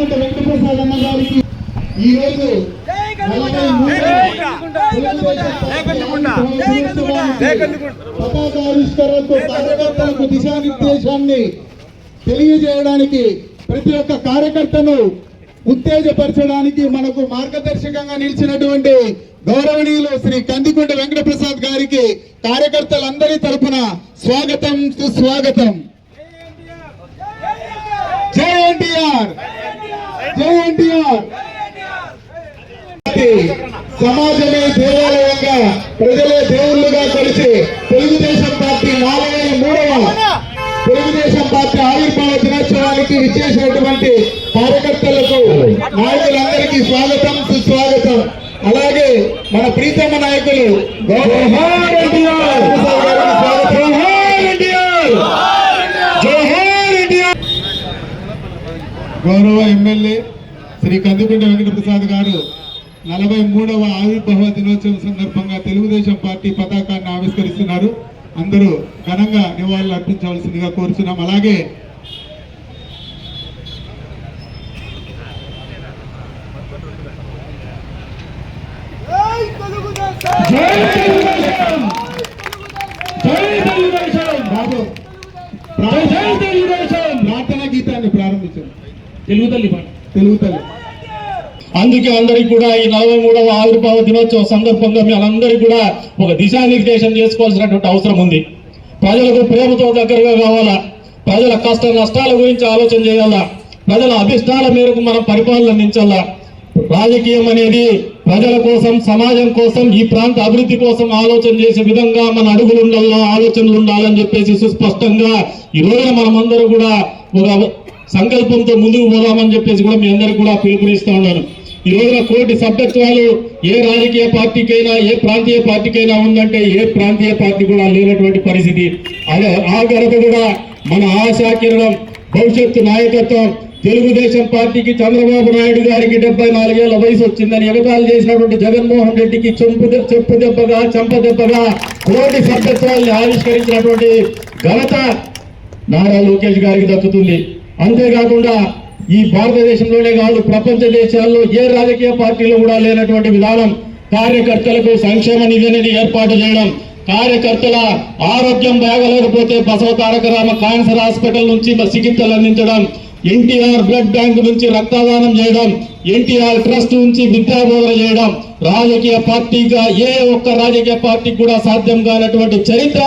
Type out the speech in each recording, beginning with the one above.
వెంకటప్రసాద్ గారికి ఈ రోజు నలభై కార్యకర్తలకు దిశానిర్దేశాన్ని తెలియజేయడానికి ప్రతి ఒక్క కార్యకర్తను ఉత్తేజపరచడానికి మనకు మార్గదర్శకంగా నిలిచినటువంటి గౌరవనీయులు శ్రీ కందికొండ వెంకటప్రసాద్ గారికి కార్యకర్తలందరి తరఫున స్వాగతం సుస్వాగతం. జై ఎన్టీఆర్! జై ఎన్టీఆర్ సమాజమే దేవాలయంగా ప్రజలే దేవుళ్ళుగా కలిసి తెలుగుదేశం పార్టీ నాలుగై మూడవ తెలుగుదేశం పార్టీ ఆవిర్భావ దినోత్సవానికి విచ్చేసినటువంటి కార్యకర్తలకు నాయకులందరికీ స్వాగతం సుస్వాగతం. అలాగే మన ప్రీతమ నాయకులు జోహార్ ఎన్టీఆర్ జోహార్ ఎన్టీఆర్ జోహార్ ఎన్టీఆర్ గౌరవ ఎమ్మెల్యే శ్రీ కందికొండ వెంకటప్రసాద్ గారు నలభై మూడవ ఆవిర్భావ దినోత్సవం సందర్భంగా తెలుగుదేశం పార్టీ పతాకాన్ని ఆవిష్కరిస్తున్నారు. అందరూ ఘనంగా నివాళులు అర్పించవలసిందిగా కోరుచున్నాం. అలాగే ప్రార్థన గీతాన్ని ప్రారంభించండి. తెలుగు తల్లి తెలుగు తల్లి. అందుకే అందరికి కూడా ఈ నలభై మూడవ ఆవిర్భావ దినోత్సవ సందర్భంగా మీ అందరికీ కూడా ఒక దిశానిర్దేశం చేసుకోవాల్సినటువంటి అవసరం ఉంది. ప్రజలకు ప్రేమతో దగ్గరగా కావాలా? ప్రజల కష్ట నష్టాల గురించి ఆలోచన చేయాలా? ప్రజల అభిష్టాల మేరకు మనం పరిపాలన అందించాలా? రాజకీయం అనేది ప్రజల కోసం సమాజం కోసం ఈ ప్రాంత అభివృద్ధి కోసం ఆలోచన చేసే విధంగా మన అడుగులు ఉండాలా ఆలోచనలు ఉండాలని చెప్పేసి సుస్పష్టంగా ఈ రోజున మనమందరూ కూడా ఒక సంకల్పంతో ముందుకు పోదామని చెప్పేసి కూడా మీ అందరికి కూడా పిలుపునిస్తా ఉన్నాను ఈ రోజున కోటి సభ్యత్వాలు ఏ రాజకీయ పార్టీకైనా ఏ ప్రాంతీయ పార్టీకైనా ఉందంటే ఏ ప్రాంతీయ పార్టీ కూడా లేనటువంటి పరిస్థితి. అదే ఆ గనక కూడా మన ఆశా కిరణం భవిష్యత్తు నాయకత్వం తెలుగుదేశం పార్టీకి చంద్రబాబు నాయుడు గారికి డెబ్బై నాలుగేళ్ళ వయసు వచ్చిందని ఎగతాలు చేసినటువంటి జగన్మోహన్ రెడ్డికి చెంపు చెప్పు దెబ్బగా చెంప దెబ్బగా కోటి సభ్యత్వాల్ని ఆవిష్కరించినటువంటి ఘనత నారా లోకేష్ గారికి దక్కుతుంది. అంతేకాకుండా ఈ భారతదేశంలోనే కాదు ప్రపంచ దేశాల్లో ఏ రాజకీయ పార్టీలో కూడా లేనటువంటి విధానం కార్యకర్తలకు సంక్షేమ నిధి అనేది ఏర్పాటు చేయడం కార్యకర్తల ఆరోగ్యం బాగలేకపోతే బసవ తారక రామ క్యాన్సర్ హాస్పిటల్ నుంచి చికిత్సలు అందించడం ఎన్టీఆర్ బ్లడ్ బ్యాంక్ నుంచి రక్తదానం చేయడం ఎన్టీఆర్ ట్రస్ట్ నుంచి విద్యాబోధన చేయడం రాజకీయ పార్టీగా ఏ ఒక్క రాజకీయ పార్టీకి కూడా సాధ్యం కానటువంటి చరిత్ర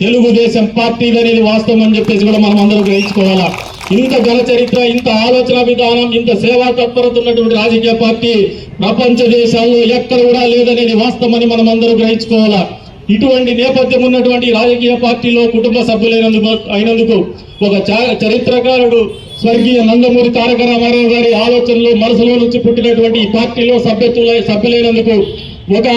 తెలుగుదేశం పార్టీ అనేది వాస్తవం అని చెప్పేసి కూడా మనం అందరూ గ్రహించుకోవాలా? ఇంత ఘన చరిత్ర ఇంత ఆలోచన విధానం ఇంత సేవా తత్పరత ఉన్నటువంటి రాజకీయ పార్టీ ప్రపంచ దేశాల్లో ఎక్కడ కూడా లేదనేది వాస్తవమని మనం అందరూ గ్రహించుకోవాలా? ఇటువంటి నేపథ్యం ఉన్నటువంటి రాజకీయ పార్టీలో కుటుంబ సభ్యులైనందుకు అయినందుకు ఒక చరిత్రకారుడు స్వర్గీయ నందమూరి తారక రామారావు గారి ఆలోచనలు మనసులో నుంచి పుట్టినటువంటి ఈ పార్టీలో సభ్యత్వ సభ్యులైనందుకు ఒక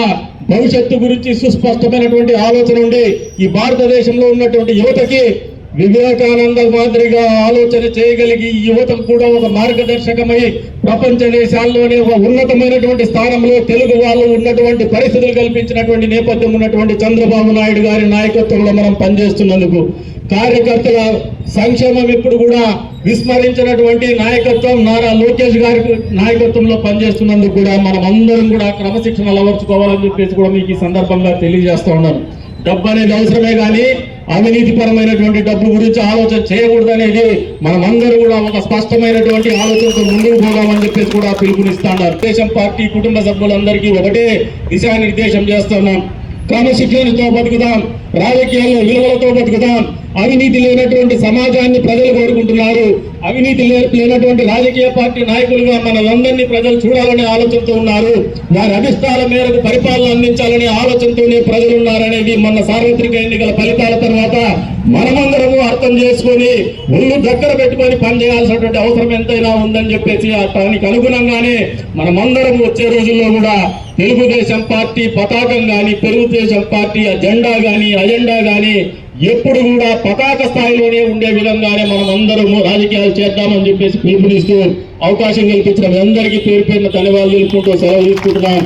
భవిష్యత్తు గురించి సుస్పష్టమైనటువంటి ఆలోచన ఉండి ఈ భారతదేశంలో ఉన్నటువంటి యువతకి వివేకానంద మాదిరిగా ఆలోచన చేయగలిగి యువతకు కూడా ఒక మార్గదర్శకమై ప్రపంచ దేశాల్లోనే ఒక ఉన్నతమైనటువంటి స్థానంలో తెలుగు వాళ్ళు ఉన్నటువంటి పరిస్థితులు కల్పించినటువంటి నేపథ్యం ఉన్నటువంటి చంద్రబాబు నాయుడు గారి నాయకత్వంలో మనం పనిచేస్తున్నందుకు కార్యకర్తల సంక్షేమం ఇప్పుడు కూడా విస్మరించినటువంటి నాయకత్వం నారా లోకేష్ గారి నాయకత్వంలో పనిచేస్తున్నందుకు కూడా మనం అందరం కూడా క్రమశిక్షణ అలవర్చుకోవాలని చెప్పేసి కూడా మీకు ఈ సందర్భంగా తెలియజేస్తా ఉన్నాను. డబ్బు అనేది అవసరమే కానీ అవినీతిపరమైనటువంటి డబ్బు గురించి ఆలోచన చేయకూడదు అనేది మనమందరూ కూడా ఒక స్పష్టమైనటువంటి ఆలోచనతో ముందుకు పోదామని చెప్పేసి కూడా పిలుపునిస్తాను దేశం పార్టీ కుటుంబ సభ్యులందరికీ ఒకటే దిశానిర్దేశం చేస్తున్నాం. క్రమశిక్షణతో బతుకుదాం రాజకీయాల్లో విలువలతో బతుకుదాం. అవినీతి లేనటువంటి సమాజాన్ని ప్రజలు కోరుకుంటున్నారు. అవినీతి లేనటువంటి రాజకీయ పార్టీ నాయకులుగా మనలందరినీ ప్రజలు చూడాలనే ఆలోచనతో ఉన్నారు. వారి అభిష్టాల మేరకు పరిపాలన అందించాలనే ఆలోచనతోనే ప్రజలు ఉన్నారనేది మొన్న సార్వత్రిక ఎన్నికల ఫలితాల తర్వాత మనమందరం అర్థం చేసుకొని ఒళ్ళు దగ్గర పెట్టుకొని పనిచేయాల్సినటువంటి అవసరం ఎంతైనా ఉందని చెప్పేసి ఆ దానికి అనుగుణంగానే మనమందరం వచ్చే రోజుల్లో కూడా తెలుగుదేశం పార్టీ పతాకం కానీ తెలుగుదేశం పార్టీ జెండా గాని అజెండా కానీ ఎప్పుడు కూడా పతాక స్థాయిలోనే ఉండే విధంగానే మనం అందరము రాజకీయాలు చేద్దామని చెప్పేసి పిలుపునిస్తూ అవకాశం కల్పించిన అందరికీ పేరు పేరున ధన్యవాదాలు తెలుపుకుంటూ సెలవు తీసుకుంటున్నాం.